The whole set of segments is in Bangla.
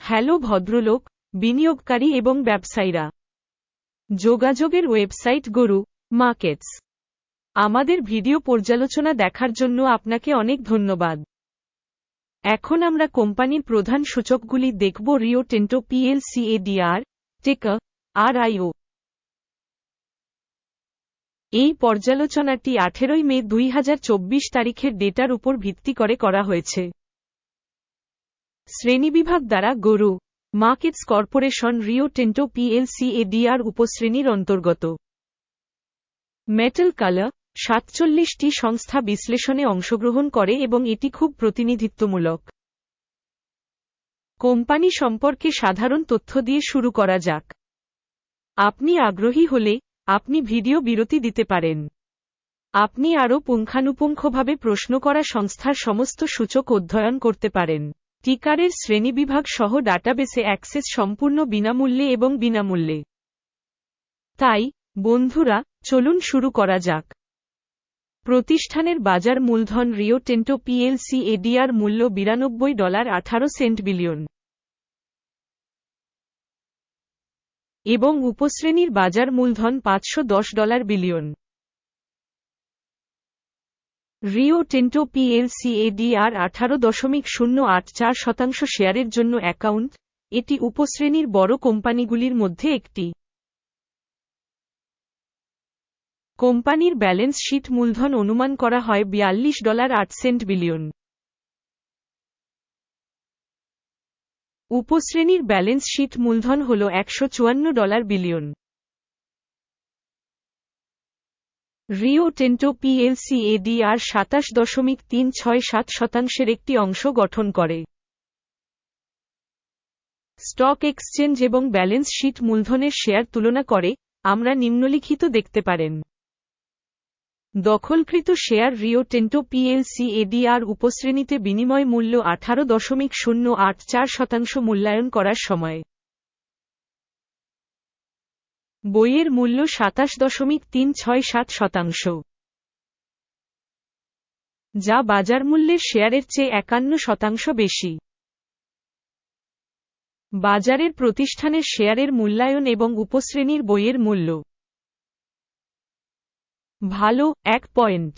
হ্যালো ভদ্রলোক, বিনিয়োগকারী এবং ব্যবসায়ীরা। যোগাযোগের ওয়েবসাইট গরু মার্কেটস। আমাদের ভিডিও পর্যালোচনা দেখার জন্য আপনাকে অনেক ধন্যবাদ। এখন আমরা কোম্পানির প্রধান সূচকগুলি দেখব রিও টেন্টো পিএলসি এডিআর, টেকা আর আইও এই পর্যালোচনাটি আঠেরোই মে দুই হাজার চব্বিশ তারিখের ডেটার উপর ভিত্তি করে করা হয়েছে। শ্রেণীবিভাগ দ্বারা গরু, markets corporation, Rio Tinto PLC ADR উপশ্রেণীর অন্তর্গত। মেটাল কালার, সাতচল্লিশটি সংস্থা বিশ্লেষণে অংশগ্রহণ করে এবং এটি খুব প্রতিনিধিত্বমূলক। কোম্পানি সম্পর্কে সাধারণ তথ্য দিয়ে শুরু করা যাক। আপনি আগ্রহী হলে আপনি ভিডিও বিরতি দিতে পারেন। আপনি আরও পুঙ্খানুপুঙ্খভাবে প্রশ্ন করা সংস্থার সমস্ত সূচক অধ্যয়ন করতে পারেন। টিকারের শ্রেণীবিভাগ সহ ডাটাবেসে অ্যাক্সেস সম্পূর্ণ বিনামূল্যে এবং বিনামূল্যে। তাই, বন্ধুরা, চলুন শুরু করা যাক। প্রতিষ্ঠানের বাজার মূলধন রিও টেন্টো পিএলসি এডিআর মূল্য বিরানব্বই ডলার আঠারো সেন্ট বিলিয়ন। এবং উপশ্রেণীর বাজার মূলধন পাঁচশো দশ dollar billion. Rio Tinto PLC ADR আঠারো দশমিক শূন্য আট চার শতাংশ শেয়ারের জন্য অ্যাকাউন্ট, এটি উপশ্রেণীর বড় কোম্পানিগুলির মধ্যে একটি। কোম্পানির ব্যালেন্স শীট মূলধন অনুমান করা হয় বিয়াল্লিশ ডলার আট সেন্ট বিলিয়ন। উপশ্রেণীর ব্যালেন্স শীট মূলধন হল একশো চুয়ান্ন dollar billion. Rio Tinto PLC ADR সাতাশ দশমিক তিন ছয় সাত শতাংশের একটি অংশ গঠন করে। স্টক এক্সচেঞ্জ এবং ব্যালেন্স শীট মূলধনের শেয়ার তুলনা করে, আমরা নিম্নলিখিত দেখতে পারেন। দখলকৃত share Rio Tinto PLC ADR উপশ্রেণীতে বিনিময় মূল্য আঠারো দশমিক শূন্য আট চার শতাংশ মূল্যায়ন করার সময়। বইয়ের মূল্য সাতাশ দশমিক তিন ছয় সাত শতাংশ। যা বাজার মূল্যের শেয়ারের চেয়ে একান্ন শতাংশ বেশি। বাজারের প্রতিষ্ঠানের শেয়ারের মূল্যায়ন এবং উপশ্রেণীর বইয়ের মূল্য। ভালো, এক পয়েন্ট।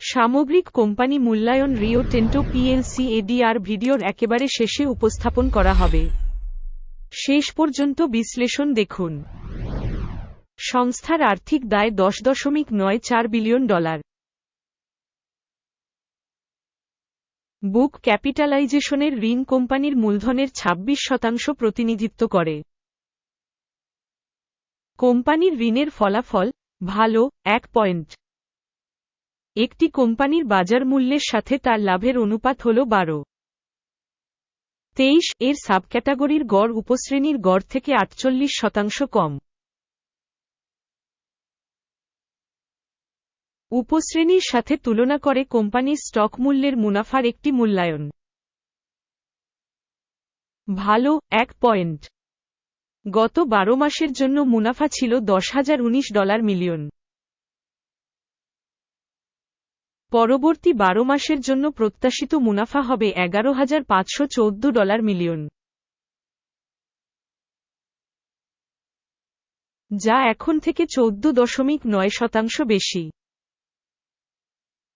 সামগ্রিক কোম্পানি মূল্যায়ন রিও টেন্টো পিএলসি এডিআর ভিডিওর একেবারে শেষে উপস্থাপন করা হবে। শেষ পর্যন্ত বিশ্লেষণ দেখুন। সংস্থার আর্থিক দায় দশ দশমিক নয় চার বিলিয়ন ডলার। বুক ক্যাপিটালাইজেশনের ঋণ কোম্পানির মূলধনের ২৬ শতাংশ প্রতিনিধিত্ব করে। কোম্পানির ঋণের ফলাফল, ভালো, এক পয়েন্ট। একটি কোম্পানির বাজার মূল্যের সাথে তার লাভের অনুপাত হল বারো। তেইশ, এর সাবক্যাটাগরির গড় উপশ্রেণীর গড় থেকে আটচল্লিশ শতাংশ কম। উপশ্রেণীর সাথে তুলনা করে কোম্পানির স্টক মূল্যের মুনাফার একটি মূল্যায়ন। ভালো, এক পয়েন্ট। গত বারো মাসের জন্য মুনাফা ছিল দশ হাজার উনিশ ডলার মিলিয়ন। পরবর্তী বারো মাসের জন্য প্রত্যাশিত মুনাফা হবে এগারো হাজার পাঁচশো চৌদ্দ ডলার মিলিয়ন। যা এখন থেকে চৌদ্দ দশমিক নয় শতাংশ বেশি।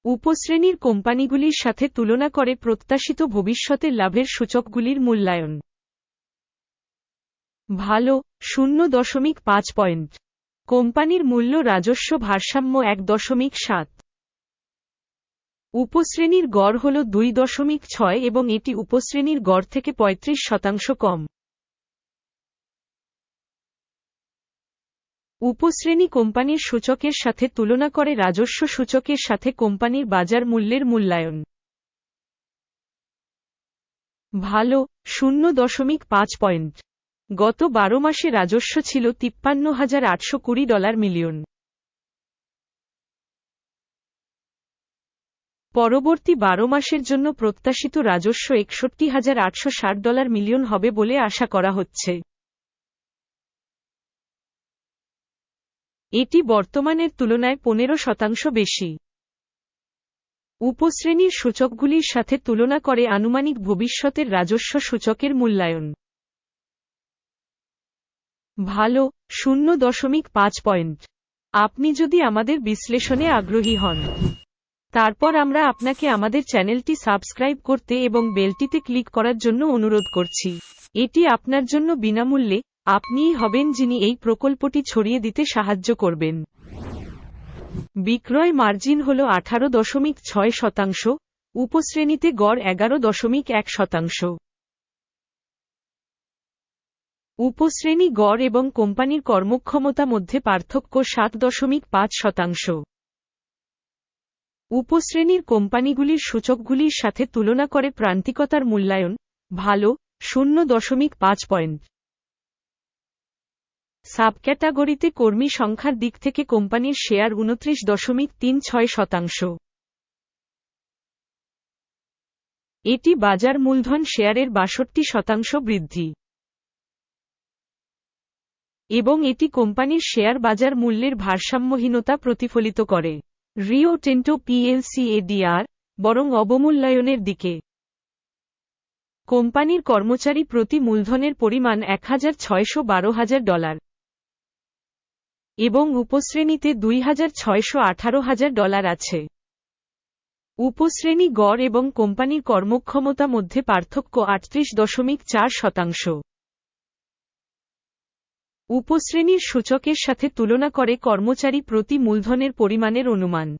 উপশ্রেণীর কোম্পানিগুলির সাথে তুলনা করে প্রত্যাশিত ভবিষ্যতের লাভের সূচকগুলির মূল্যায়ন। ভালো, শূন্য দশমিক পাঁচ পয়েন্ট। কোম্পানির মূল্য রাজস্ব ভারসাম্য এক দশমিক সাত। উপশ্রেণীর গড় হল দুই দশমিক ছয় এবং এটি উপশ্রেণীর গড় থেকে পঁয়ত্রিশ শতাংশ কম। উপশ্রেণী কোম্পানির সূচকের সাথে তুলনা করে রাজস্ব সূচকের সাথে কোম্পানির বাজার মূল্যের মূল্যায়ন। ভালো, শূন্য দশমিক পাঁচ পয়েন্ট। গত বারো মাসে রাজস্ব ছিল তিপ্পান্ন হাজার আটশো কুড়ি ডলার মিলিয়ন। পরবর্তী বারো মাসের জন্য প্রত্যাশিত রাজস্ব একষট্টি হাজার আটশো ষাট ডলার মিলিয়ন হবে বলে আশা করা হচ্ছে। এটি বর্তমানের তুলনায় পনেরো শতাংশ বেশি। উপশ্রেণীর সূচকগুলির সাথে তুলনা করে আনুমানিক ভবিষ্যতের রাজস্ব সূচকের মূল্যায়ন। ভালো, শূন্য দশমিক পাঁচ পয়েন্ট। আপনি যদি আমাদের বিশ্লেষণে আগ্রহী হন। তারপর আমরা আপনাকে আমাদের চ্যানেলটি সাবস্ক্রাইব করতে এবং বেলটিতে ক্লিক করার জন্য অনুরোধ করছি। এটি আপনার জন্য বিনামূল্যে আপনিই হবেন যিনি এই প্রকল্পটি ছড়িয়ে দিতে সাহায্য করবেন। বিক্রয় মার্জিন হল আঠারো দশমিক ছয় শতাংশ, উপশ্রেণীতে গড় এগারো দশমিক এক শতাংশ। উপশ্রেণী গড় এবং কোম্পানির কর্মক্ষমতা মধ্যে পার্থক্য সাত দশমিক পাঁচ শতাংশ। উপশ্রেণীর কোম্পানিগুলির সূচকগুলির সাথে তুলনা করে প্রান্তিকতার মূল্যায়ন, ভালো, শূন্য দশমিক পাঁচ পয়েন্ট। সাবক্যাটাগরিতে কর্মী সংখ্যার দিক থেকে কোম্পানির শেয়ার উনত্রিশ দশমিক তিন ছয় শতাংশ। এটি বাজার মূলধন শেয়ারের বাষট্টি শতাংশ বৃদ্ধি। এবং এটি কোম্পানির শেয়ার বাজার মূল্যের ভারসাম্যহীনতা প্রতিফলিত করে। রিও টেন্টো পিএলসি এডিআর, বরং অবমূল্যায়নের দিকে। কোম্পানির কর্মচারী প্রতি মূলধনের পরিমাণ এক হাজার ছয়শো বারো হাজার ডলার। এবং উপশ্রেণীতে দুই হাজার ছয়শো আঠারো হাজার ডলার আছে। উপশ্রেণী গড় এবং কোম্পানির কর্মক্ষমতা মধ্যে পার্থক্য আটত্রিশ দশমিক চার শতাংশ। উপশ্রেণীর সূচকের সাথে তুলনা করে কর্মচারী প্রতি মূলধনের পরিমাণের অনুমান।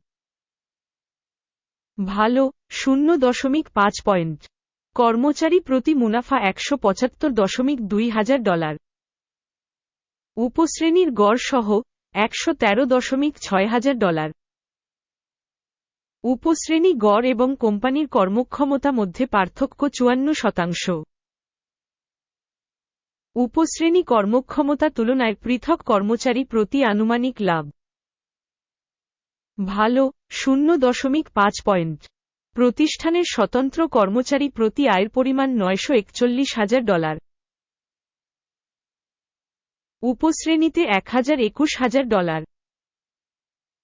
ভালো, শূন্য দশমিক পাঁচ পয়েন্ট। কর্মচারী প্রতি মুনাফা একশো পঁচাত্তর দশমিক দুই হাজার ডলার। উপশ্রেণীর গড় সহ একশো তেরো দশমিক ছয় হাজার ডলার। উপশ্রেণী গড় এবং কোম্পানির কর্মক্ষমতা মধ্যে পার্থক্য চুয়ান্ন শতাংশ। উপশ্রেণী কর্মক্ষমতা তুলনায় পৃথক কর্মচারী প্রতি আনুমানিক লাভ ভালো শূন্য দশমিক পাঁচ পয়েন্ট। প্রতিষ্ঠানের স্বতন্ত্র কর্মচারী প্রতি আয়ের পরিমাণ নয়শো একচল্লিশ হাজার ডলার। উপশ্রেণীতে এক হাজার একুশ হাজার ডলার।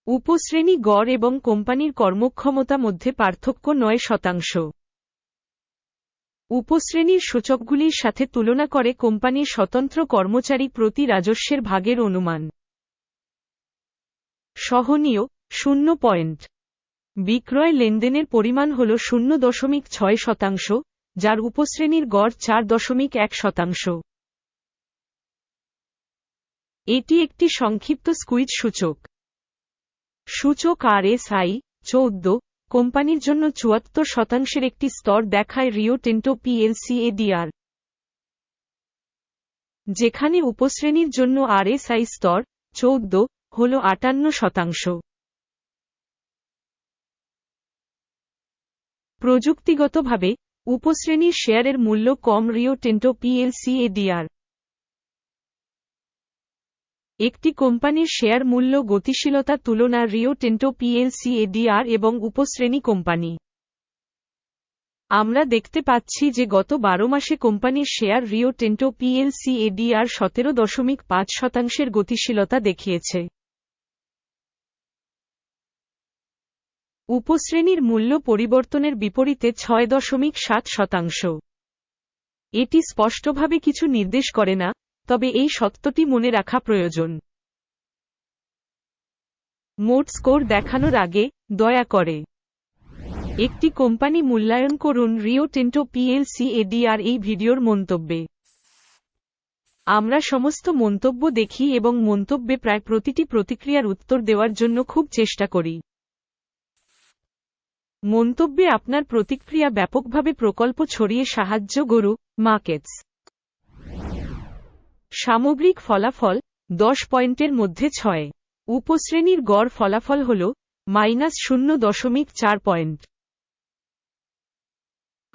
উপশ্রেণী গড় এবং কোম্পানির কর্মক্ষমতা মধ্যে পার্থক্য নয় শতাংশ। উপশ্রেণীর সূচকগুলির সাথে তুলনা করে কোম্পানির স্বতন্ত্র কর্মচারী প্রতি রাজস্বের ভাগের অনুমান। সহনীয়, শূন্য পয়েন্ট। বিক্রয় লেনদেনের পরিমাণ হল শূন্য দশমিক ছয় শতাংশ, যার উপশ্রেণীর গড় চার দশমিক এক শতাংশ। এটি একটি সংক্ষিপ্ত স্কুইজ সূচক। সূচক আর এস আই চৌদ্দ, কোম্পানির জন্য চুয়াত্তর শতাংশের একটি স্তর দেখায় রিও টেন্টো পিএলসি এডিআর যেখানে উপশ্রেণীর জন্য আর আরএসআই স্তর চৌদ্দ, হল আটান্ন শতাংশ। প্রযুক্তিগতভাবে, উপশ্রেণীর শেয়ারের মূল্য কম রিও টেন্টো পিএলসি এডিআর একটি কোম্পানির শেয়ার মূল্য গতিশীলতা তুলনা রিও টেন্টো পিএলসি এডিআর এবং উপশ্রেণী কোম্পানি। আমরা দেখতে পাচ্ছি যে গত বারো মাসে কোম্পানির share Rio Tinto PLC ADR সতেরো দশমিক পাঁচ শতাংশের গতিশীলতা দেখিয়েছে। উপশ্রেণীর মূল্য পরিবর্তনের বিপরীতে ছয় দশমিক সাত শতাংশ। এটি স্পষ্টভাবে কিছু নির্দেশ করে না তবে এই সত্যটি মনে রাখা প্রয়োজন। মোট স্কোর দেখানোর আগে দয়া করে একটি কোম্পানি মূল্যায়ন করুন রিও টেন্টো পিএলসি এডিআর এই ভিডিওর মন্তব্যে। আমরা সমস্ত মন্তব্য দেখি এবং মন্তব্যে প্রায় প্রতিটি প্রতিক্রিয়ার উত্তর দেওয়ার জন্য খুব চেষ্টা করি। মন্তব্যে আপনার প্রতিক্রিয়া ব্যাপকভাবে প্রকল্প ছড়িয়ে সাহায্য গরু মার্কেটস সামগ্রিক ফলাফল দশ পয়েন্টের মধ্যে ছয়। উপশ্রেণীর গড় ফলাফল হল মাইনাস শূন্য দশমিক চার পয়েন্ট।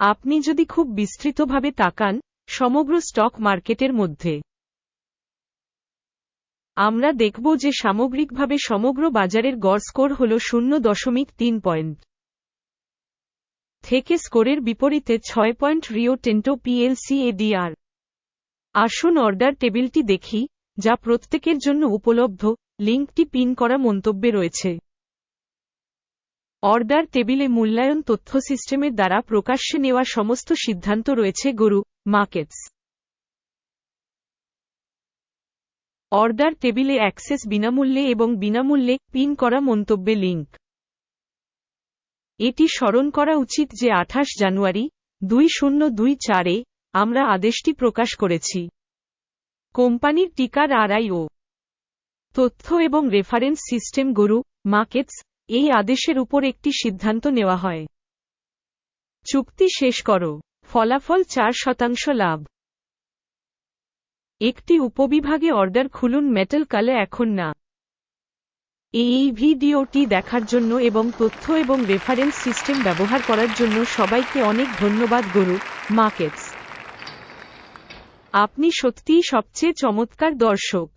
আপনি যদি খুব বিস্তৃতভাবে তাকান, সমগ্র স্টক মার্কেটের মধ্যে। আমরা দেখব যে সামগ্রিকভাবে সমগ্র বাজারের গড় স্কোর হল শূন্য দশমিক তিন পয়েন্ট। থেকে স্কোরের বিপরীতে ছয় point Rio Tinto PLC ADR আসুন অর্ডার টেবিলটি দেখি, যা প্রত্যেকের জন্য উপলব্ধ লিঙ্কটি পিন করা মন্তব্যে রয়েছে। অর্ডার টেবিলে মূল্যায়ন তথ্য সিস্টেমের দ্বারা প্রকাশ্যে নেওয়া সমস্ত সিদ্ধান্ত রয়েছে, গরু মার্কেটস অর্ডার টেবিলে অ্যাক্সেস বিনামূল্যে এবং বিনামূল্যে পিন করা মন্তব্যে লিঙ্ক এটি স্মরণ করা উচিত যে আঠাশ জানুয়ারি, দুই শূন্য দুই চারে আমরা আদেশটি প্রকাশ করেছি। কোম্পানির টিকার আরআইও তথ্য এবং রেফারেন্স সিস্টেম গুরু, মার্কেটস, এই আদেশের উপর একটি সিদ্ধান্ত নেওয়া হয়। চুক্তি শেষ করো। ফলাফল চার শতাংশ লাভ। একটি উপবিভাগে অর্ডার খুলুন, মেটাল কালে এখন না। এই ভিডিওটি দেখার জন্য এবং তথ্য এবং রেফারেন্স সিস্টেম ব্যবহার করার জন্য সবাইকে অনেক ধন্যবাদ গরু, মার্কেটস। আপনি সত্যিই সবচেয়ে চমৎকার দর্শক।